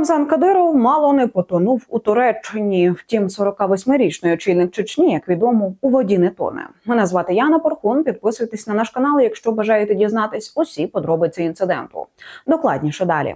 Рамзан Кадиров мало не потонув у Туреччині. Втім, 48-річний очільник Чечні, як відомо, у воді не тоне. Мене звати Яна Порхун. Підписуйтесь на наш канал, якщо бажаєте дізнатись усі подробиці інциденту. Докладніше далі.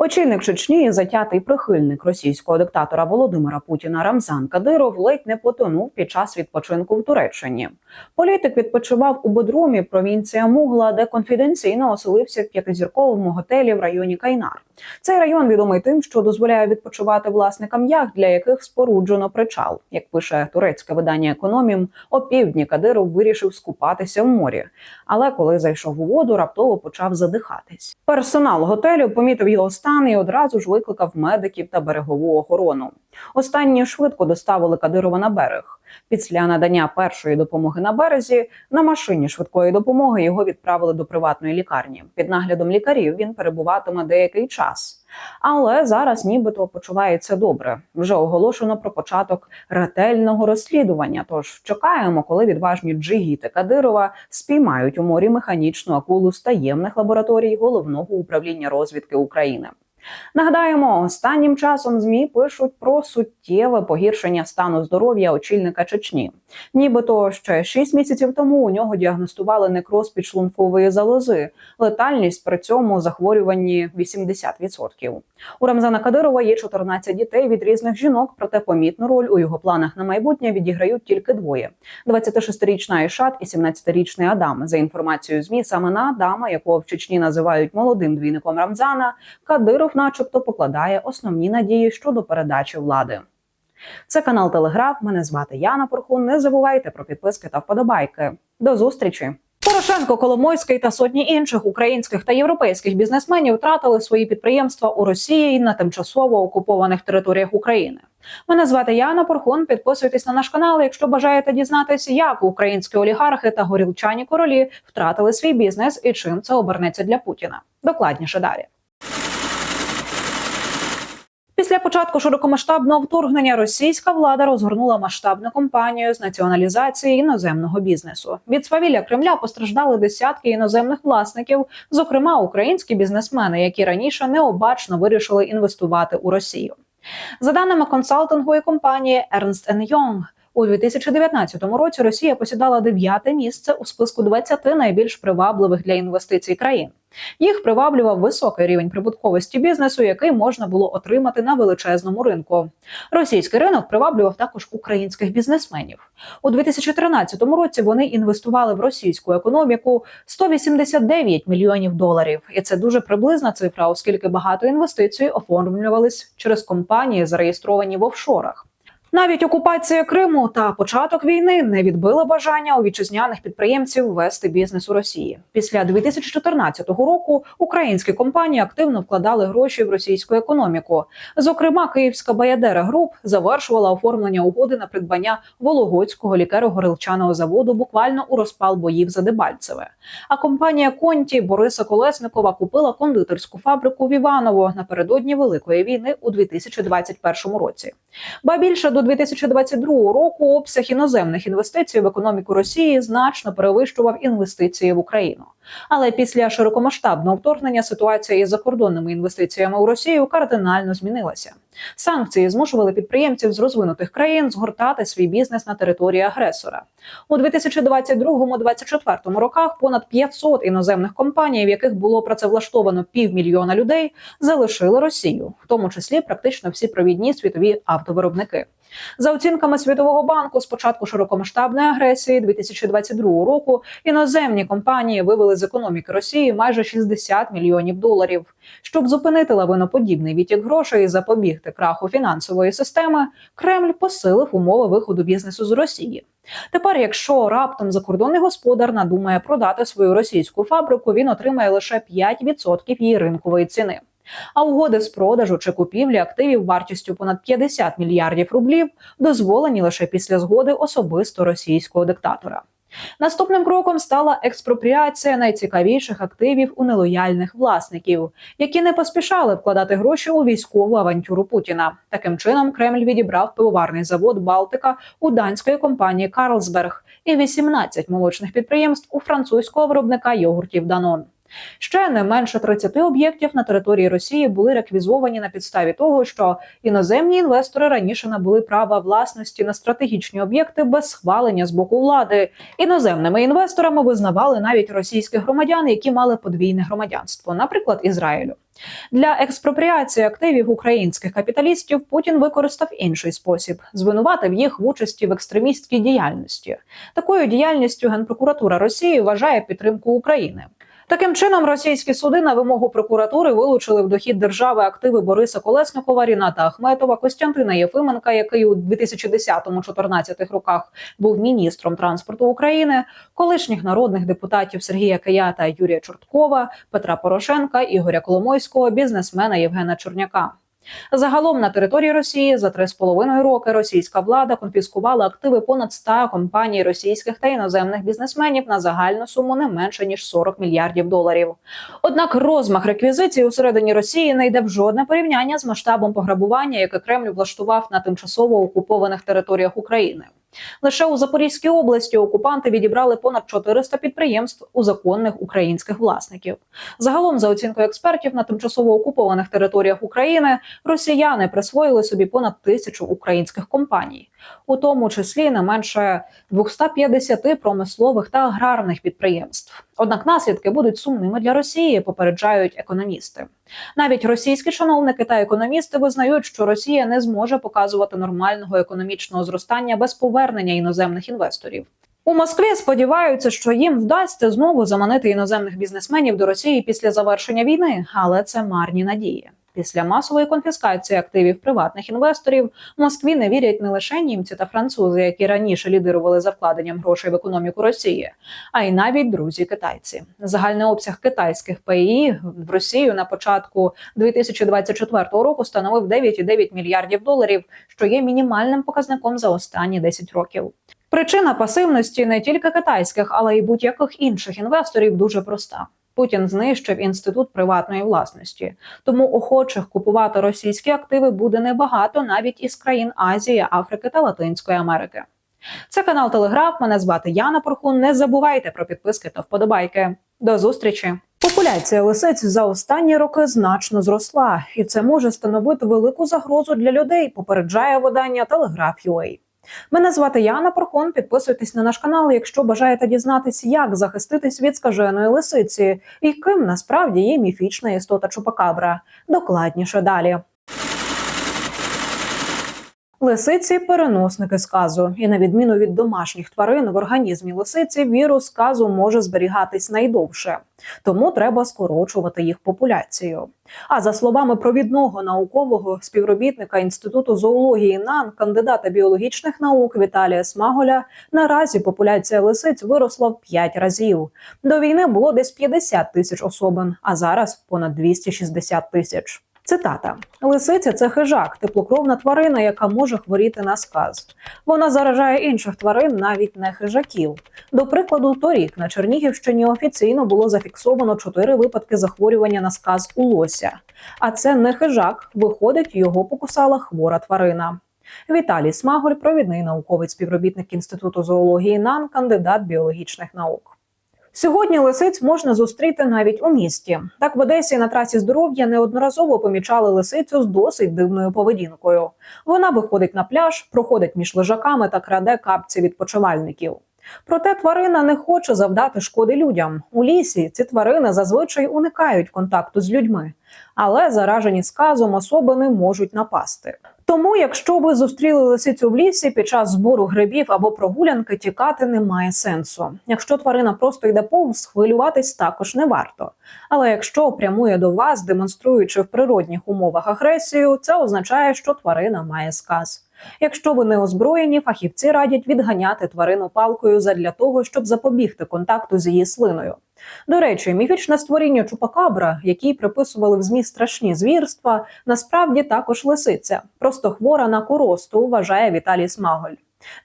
Очільник Чечні, затятий прихильник російського диктатора Володимира Путіна Рамзан Кадиров ледь не потонув під час відпочинку в Туреччині. Політик відпочивав у Бодрумі, провінція Мугла, де конфіденційно оселився в п'ятизірковому готелі в районі Кайнар. Цей район відомий тим, що дозволяє відпочивати власникам яхт, для яких споруджено причал. Як пише турецьке видання економім, опівдні Кадиров вирішив скупатися в морі. Але коли зайшов у воду, раптово почав задихатись. Персонал готелю помітив його стан і одразу ж викликав медиків та берегову охорону. Останні швидко доставили Кадирова на берег. Після надання першої допомоги на березі на машині швидкої допомоги його відправили до приватної лікарні. Під наглядом лікарів він перебуватиме деякий час. Але зараз нібито почувається добре. Вже оголошено про початок ретельного розслідування. Тож чекаємо, коли відважні джигіти Кадирова спіймають у морі механічну акулу з таємних лабораторій головного управління розвідки України. Нагадаємо, останнім часом змі пишуть про суттєве погіршення стану здоров'я очільника Чечні. Нібито ще 6 місяців тому у нього діагностували некроз підшлункової залози. Летальність при цьому захворюванні 80%. У Рамзана Кадирова є 14 дітей від різних жінок, проте помітну роль у його планах на майбутнє відіграють тільки двоє: 26-річна Айшат і 17-річний Адам. За інформацією змі, саме на Адама, якого в Чечні називають молодим двійником Рамзана, Кадиров, начебто, покладає основні надії щодо передачі влади. Це канал Телеграф. Мене звати Яна Порхун. Не забувайте про підписки та вподобайки. До зустрічі! Порошенко, Коломойський та сотні інших українських та європейських бізнесменів втратили свої підприємства у Росії і на тимчасово окупованих територіях України. Мене звати Яна Порхун. Підписуйтесь на наш канал, якщо бажаєте дізнатися, як українські олігархи та горілчані королі втратили свій бізнес і чим це обернеться для Путіна. Докладніше далі. Після початку широкомасштабного вторгнення російська влада розгорнула масштабну кампанію з націоналізації іноземного бізнесу. Від свавілля Кремля постраждали десятки іноземних власників, зокрема українські бізнесмени, які раніше необачно вирішили інвестувати у Росію. За даними консалтингової компанії Ernst Young, у 2019 році Росія посідала дев'яте місце у списку 20 найбільш привабливих для інвестицій країн. Їх приваблював високий рівень прибутковості бізнесу, який можна було отримати на величезному ринку. Російський ринок приваблював також українських бізнесменів у 2013 році. Вони інвестували в російську економіку 189 мільйонів доларів, і це дуже приблизна цифра, оскільки багато інвестицій оформлювались через компанії, зареєстровані в офшорах. Навіть окупація Криму та початок війни не відбили бажання у вітчизняних підприємців вести бізнес у Росії. Після 2014 року українські компанії активно вкладали гроші в російську економіку. Зокрема, Київська Баядера Груп завершувала оформлення угоди на придбання Вологодського лікеро-горилчаного заводу буквально у розпал боїв за Дебальцеве. А компанія Конті Бориса Колесникова купила кондитерську фабрику в Іваново напередодні великої війни у 2021 році. Ба більше до 2022 року обсяг іноземних інвестицій в економіку Росії значно перевищував інвестиції в Україну. Але після широкомасштабного вторгнення ситуація із закордонними інвестиціями у Росію кардинально змінилася. Санкції змушували підприємців з розвинутих країн згортати свій бізнес на території агресора. У 2022-2024 роках понад 500 іноземних компаній, в яких було працевлаштовано півмільйона людей, залишили Росію, в тому числі практично всі провідні світові автовиробники. За оцінками Світового банку, з початку широкомасштабної агресії 2022 року іноземні компанії вивели з економіки Росії майже 60 мільйонів доларів. Щоб зупинити лавиноподібний відтік грошей і запобігти краху фінансової системи, Кремль посилив умови виходу бізнесу з Росії. Тепер, якщо раптом закордонний господар надумає продати свою російську фабрику, він отримає лише 5% її ринкової ціни. А угоди з продажу чи купівлі активів вартістю понад 50 мільярдів рублів дозволені лише після згоди особисто російського диктатора. Наступним кроком стала експропріація найцікавіших активів у нелояльних власників, які не поспішали вкладати гроші у військову авантюру Путіна. Таким чином Кремль відібрав пивоварний завод Балтика у данської компанії Карлсберг і 18 молочних підприємств у французького виробника йогуртів Данон. Ще не менше 30 об'єктів на території Росії були реквізовані на підставі того, що іноземні інвестори раніше набули права власності на стратегічні об'єкти без схвалення з боку влади. Іноземними інвесторами визнавали навіть російських громадян, які мали подвійне громадянство, наприклад, Ізраїлю. Для експропріації активів українських капіталістів Путін використав інший спосіб звинуватив їх в участі в екстремістській діяльності. Такою діяльністю Генпрокуратура Росії вважає підтримку України. Таким чином, російські суди на вимогу прокуратури вилучили в дохід держави активи Бориса Колесникова, Ріната Ахметова, Костянтина Єфименка, який у 2010-2014 роках був міністром транспорту України, колишніх народних депутатів Сергія Кията, Юрія Чорткова, Петра Порошенка, Ігоря Коломойського, бізнесмена Євгена Чорняка. Загалом на території Росії за три з половиною роки російська влада конфіскувала активи понад 100 компаній російських та іноземних бізнесменів на загальну суму не менше ніж 40 мільярдів доларів. Однак розмах реквізиції у середині Росії не йде в жодне порівняння з масштабом пограбування, яке Кремль влаштував на тимчасово окупованих територіях України. Лише у Запорізькій області окупанти відібрали понад 400 підприємств у законних українських власників. Загалом, за оцінкою експертів, на тимчасово окупованих територіях України росіяни присвоїли собі понад тисячу українських компаній, у тому числі не менше 250 промислових та аграрних підприємств. Однак наслідки будуть сумними для Росії, попереджають економісти. Навіть російські чиновники та економісти визнають, що Росія не зможе показувати нормального економічного зростання без повернення іноземних інвесторів. У Москві сподіваються, що їм вдасться знову заманити іноземних бізнесменів до Росії після завершення війни, але це марні надії. Після масової конфіскації активів приватних інвесторів в Москві не вірять не лише німці та французи, які раніше лідирували за вкладенням грошей в економіку Росії, а й навіть друзі китайці. Загальний обсяг китайських ПІ в Росію на початку 2024 року становив 9,9 мільярдів доларів, що є мінімальним показником за останні 10 років. Причина пасивності не тільки китайських, але й будь-яких інших інвесторів дуже проста. Путін знищив інститут приватної власності, тому охочих купувати російські активи буде небагато навіть із країн Азії, Африки та Латинської Америки. Це канал Телеграф. Мене звати Яна Порхун. Не забувайте про підписки та вподобайки. До зустрічі! Популяція лисиць за останні роки значно зросла, і це може становити велику загрозу для людей. Попереджає видання Телеграф.UA. Мене звати Яна Прохон. Підписуйтесь на наш канал, якщо бажаєте дізнатися, як захиститись від скаженої лисиці і ким насправді є міфічна істота Чупакабра. Докладніше далі. Лисиці переносники сказу, і на відміну від домашніх тварин в організмі лисиці вірус сказу може зберігатись найдовше, тому треба скорочувати їх популяцію. А за словами провідного наукового співробітника інституту зоології НАН, кандидата біологічних наук Віталія Смаголя, наразі популяція лисиць виросла в 5 разів. До війни було десь 50 тисяч особин, а зараз понад 260 тисяч. Цитата: Лисиця це хижак, теплокровна тварина, яка може хворіти на сказ. Вона заражає інших тварин, навіть не хижаків. До прикладу, торік на Чернігівщині офіційно було зафіксовано чотири випадки захворювання на сказ у лося. А це не хижак, виходить, його покусала хвора тварина. Віталій Смаголь, провідний науковий співробітник інституту зоології НАН, кандидат біологічних наук. Сьогодні лисиць можна зустріти навіть у місті. Так в Одесі на трасі здоров'я неодноразово помічали лисицю з досить дивною поведінкою. Вона виходить на пляж, проходить між лежаками та краде капці відпочивальників. Проте тварина не хоче завдати шкоди людям. У лісі ці тварини зазвичай уникають контакту з людьми, але заражені сказом особи не можуть напасти. Тому, якщо ви зустріли лисицю в лісі під час збору грибів або прогулянки, тікати немає сенсу. Якщо тварина просто йде повз, хвилюватись також не варто. Але якщо прямує до вас, демонструючи в природних умовах агресію, це означає, що тварина має сказ. Якщо ви не озброєні, фахівці радять відганяти тварину палкою задля того, щоб запобігти контакту з її слиною. До речі, міфічне створіння Чупакабра, якій приписували в змі страшні звірства, насправді також лисиця, просто хвора на коросту, вважає Віталій Смаголь.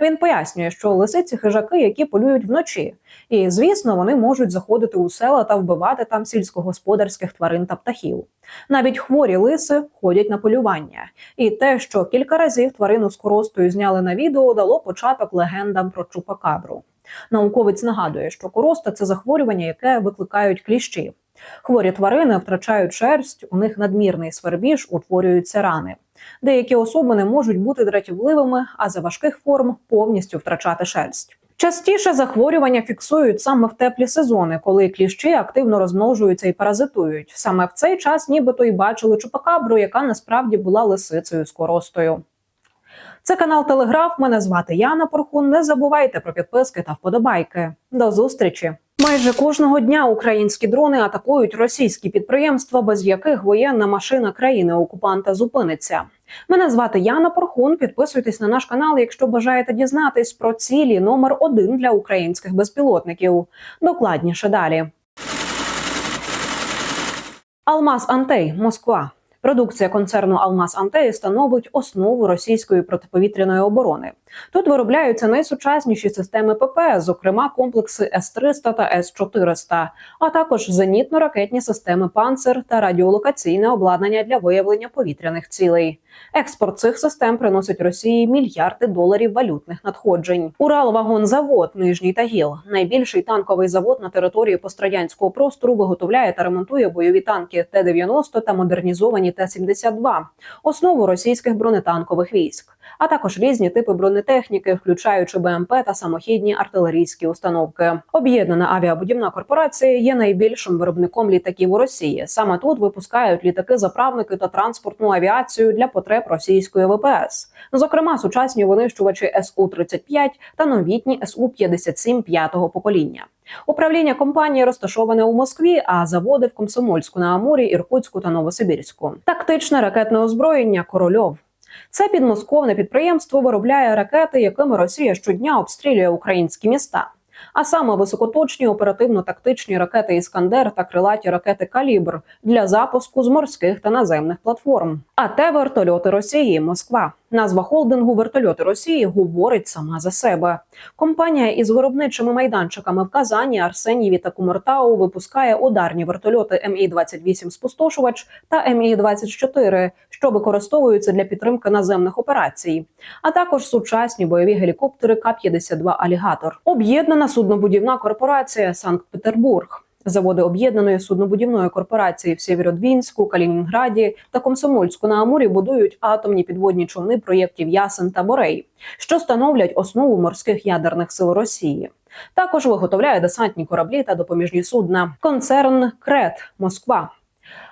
Він пояснює, що лисиці хижаки, які полюють вночі, і звісно, вони можуть заходити у села та вбивати там сільськогосподарських тварин та птахів. Навіть хворі лиси ходять на полювання, і те, що кілька разів тварину з коростою зняли на відео, дало початок легендам про чупакабру. Науковець нагадує, що короста це захворювання, яке викликають кліщі. Хворі тварини втрачають шерсть, у них надмірний свербіж, утворюються рани. Деякі особини можуть бути дратівливими, а за важких форм повністю втрачати шерсть. Частіше захворювання фіксують саме в теплі сезони, коли кліщі активно розмножуються і паразитують. Саме в цей час, нібито й бачили чупакабру, яка насправді була лисицею з коростою. Це канал Телеграф. Мене звати Яна Порхун. Не забувайте про підписки та вподобайки. До зустрічі. Майже кожного дня українські дрони атакують російські підприємства, без яких воєнна машина країни окупанта зупиниться. Мене звати Яна Порхун. Підписуйтесь на наш канал, якщо бажаєте дізнатись про цілі номер один для українських безпілотників. Докладніше далі. Алмаз Антей, Москва. Продукція концерну Алмаз Антеї становить основу російської протиповітряної оборони. Тут виробляються найсучасніші системи ППС, зокрема комплекси С-300 та С-400, а також зенітно-ракетні системи «Панцер» та радіолокаційне обладнання для виявлення повітряних цілей. Експорт цих систем приносить Росії мільярди доларів валютних надходжень. Уралвагонзавод Нижній Тагіл, найбільший танковий завод на території пострадянського простору, виготовляє та ремонтує бойові танки Т-90 та модернізовані Т-72, основу російських бронетанкових військ, а також різні типи бронетехніки, включаючи БМП та самохідні артилерійські установки. Об'єднана авіабудівна корпорація є найбільшим виробником літаків у Росії. Саме тут випускають літаки-заправники та транспортну авіацію для потреб російської ВПС, зокрема сучасні винищувачі Су-35 та новітні Су-57 п'ятого покоління. Управління компанії розташоване у Москві, а заводи в Комсомольську на Амурі, Іркутську та Новосибірську. Тактичне ракетне озброєння Корольов. Це підмосковне підприємство виробляє ракети, якими Росія щодня обстрілює українські міста. А саме високоточні оперативно-тактичні ракети Іскандер та крилаті ракети Калібр для запуску з морських та наземних платформ. А те вертольоти Росії Москва. Назва холдингу Вертольоти Росії говорить сама за себе. Компанія із виробничими майданчиками в Казані, Арсенєві та Кумертау випускає ударні вертольоти Мі 28 спустошувач та Мі 24 що використовуються для підтримки наземних операцій, а також сучасні бойові гелікоптери К-52 Алігатор. Об'єднана суднобудівна корпорація Санкт-Петербург. Заводи об'єднаної суднобудівної корпорації в Сєвєродвінську, Калінінграді та Комсомольську на Амурі будують атомні підводні човни проєктів Ясен та Борей, що становлять основу морських ядерних сил Росії. Також виготовляє десантні кораблі та допоміжні судна. Концерн Крет Москва.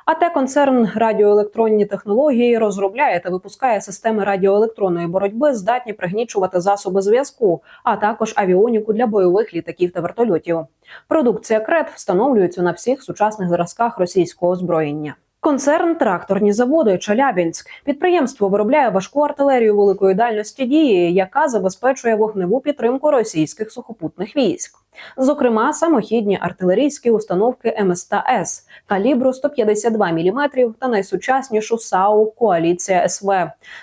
А те концерн радіоелектронні технології розробляє та випускає системи радіоелектронної боротьби, здатні пригнічувати засоби зв'язку, а також авіоніку для бойових літаків та вертольотів. Продукція крет встановлюється на всіх сучасних зразках російського озброєння. Концерн тракторні заводи Челябінськ. Підприємство виробляє важку артилерію великої дальності дії, яка забезпечує вогневу підтримку російських сухопутних військ. Зокрема, самохідні артилерійські установки МСТ-С калібру 152 мм та найсучаснішу САУ Коаліція СВ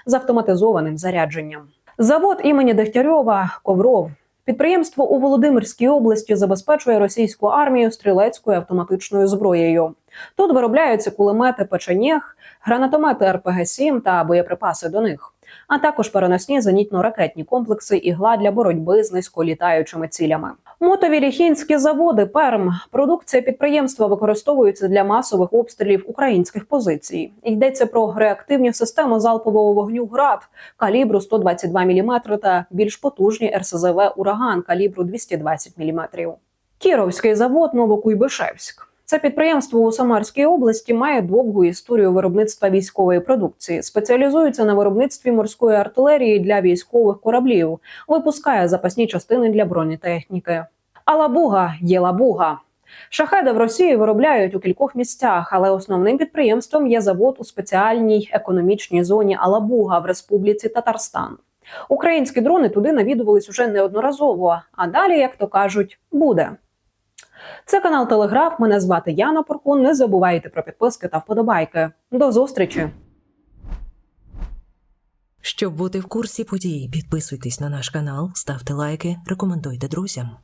з автоматизованим зарядженням. Завод імені Дегтярьова Ковров. Підприємство у Володимирській області забезпечує російську армію стрілецькою автоматичною зброєю. Тут виробляються кулемети печенєг, гранатомети РПГ-7 та боєприпаси до них, а також переносні зенітно-ракетні комплекси ігла для боротьби з низьколітаючими цілями. Мотовіліхінські заводи Перм продукція підприємства використовується для масових обстрілів українських позицій. Йдеться про реактивні системи залпового вогню ГРАД калібру 122 мм та більш потужні РСЗВ Ураган калібру 220 мм. Кіровський завод Новокуйбишевськ. Це підприємство у Самарській області має довгу історію виробництва військової продукції. Спеціалізується на виробництві морської артилерії для військових кораблів, випускає запасні частини для бронетехніки. Алабуга є лабуга. Шахеди в Росії виробляють у кількох місцях, але основним підприємством є завод у спеціальній економічній зоні Алабуга в Республіці Татарстан. Українські дрони туди навідувались уже неодноразово. А далі, як то кажуть, буде. Це канал Телеграф. Мене звати Яна Поркун. Не забувайте про підписки та вподобайки. До зустрічі! Щоб бути в курсі подій, підписуйтесь на наш канал, ставте лайки, рекомендуйте друзям.